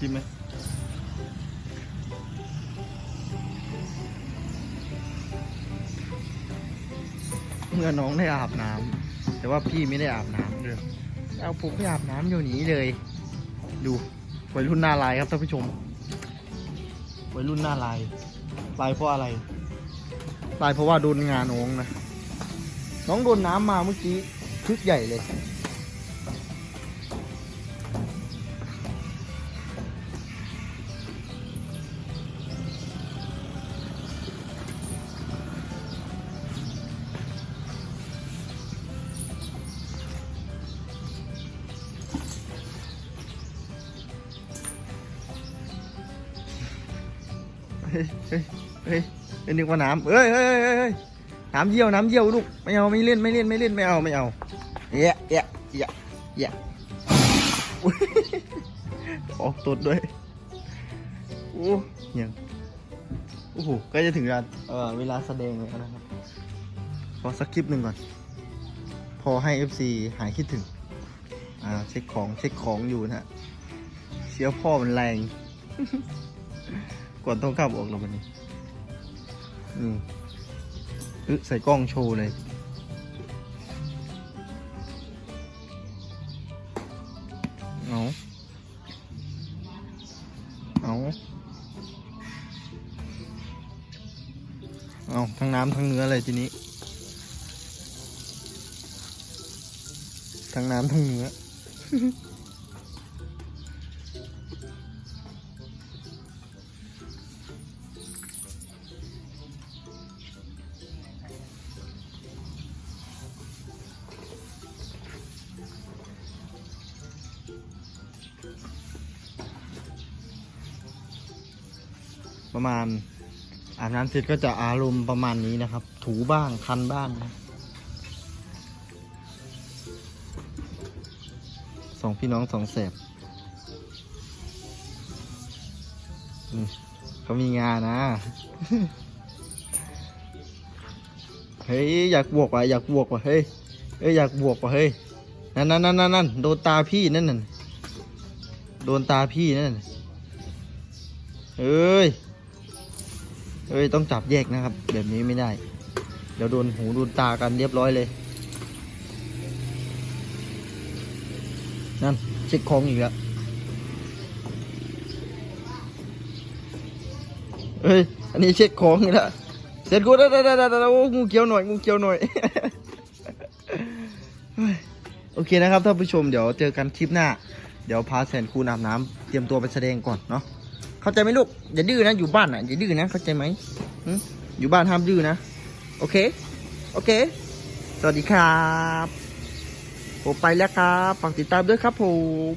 จิ้มไหมเมื่อน้องได้อาบน้ำแต่ว่าพี่ไม่ได้อาบน้ำเลยเอาผมไปอาบน้ำอยู่นี้เลย ดูวัยรุ่นหน้าลายครับท่านผู้ชมวัยรุ่นหน้าลายลายเพราะอะไรลายเพราะว่าโดนงานน้องนะน้องโดนน้ำมาเมื่อกี้คึกใหญ่เลย ฮ้ยเฮ้ยเฮ้ยเฮ้ยนึกว่าน้ำเฮ้ยเฮ้ยเฮ้ยเฮ้ยน้ำเยี่ยวน้ำเยี่ยวลูกไม่เอาไม่เล่นไม่เล่นไม่เล่นไม่เอาไม่เอาเยะเยะเยะเยะออกตดด้วยโอ้ยังโอ้โหก็จะถึงเวลาเออเวลาแสดงแล้วนะครับขอสักคลิปหนึ่งก่อน พอให้ FC หายคิดถึงอ่าเช็คของเช็คของอยู่นะฮะเสียพ่อมันแรง ก่อนต้องขับออกแล้ววันนี้อืมอึใส่กล้องโชว์เลย เอาเอาเอาทั้งน้ำทั้งเนื้อเลยทีนี้ ทั้งน้ำทั้งเนื้อ ประมาณอาบน้ำเสร็จก็จะอารมณ์ประมาณนี้นะครับ ถูบ้างคันบ้างนะสองพี่น้องสองแสบเขามีงานนะ เฮ้ยอยากบวกว่ะอยากบวกว่ะเฮ้ยเอ้ยอยากบวกว่ะเฮ้ยนั่นนั่นนั่นนั่นโดนตาพี่นั่นน่ะโดนตาพี่นั่นน่ะเอ้ย อ้ยต้องจับแยกนะครับ แบบนี้ไม่ได้ เดี๋ยวโดนหูโดนตากันเรียบร้อยเลย นั่นเช็คของอีกแล้วเฮ้ย อันนี้เช็คของอีกแล้วเสร็จกูได้ได้ได้ได้โอ้งูเขียวหน่อยงูเขียวหน่อยโอเคนะครับท่านผู้ชมเดี๋ยวเจอกันคลิปหน้า เดี๋ยวพาแสนคูณอาบน้ำเตรียมตัวไปแสดงก่อนเนาะ เข้าใจไหมลูกอย่าดื้อนะอยู่บ้านอะอย่าดื้อนะเข้าใจไหมอยู่บ้านห้ามดื้อนะโอเค โอเค สวัสดีครับ ผมไปแล้วครับฝากติดตามด้วยครับผม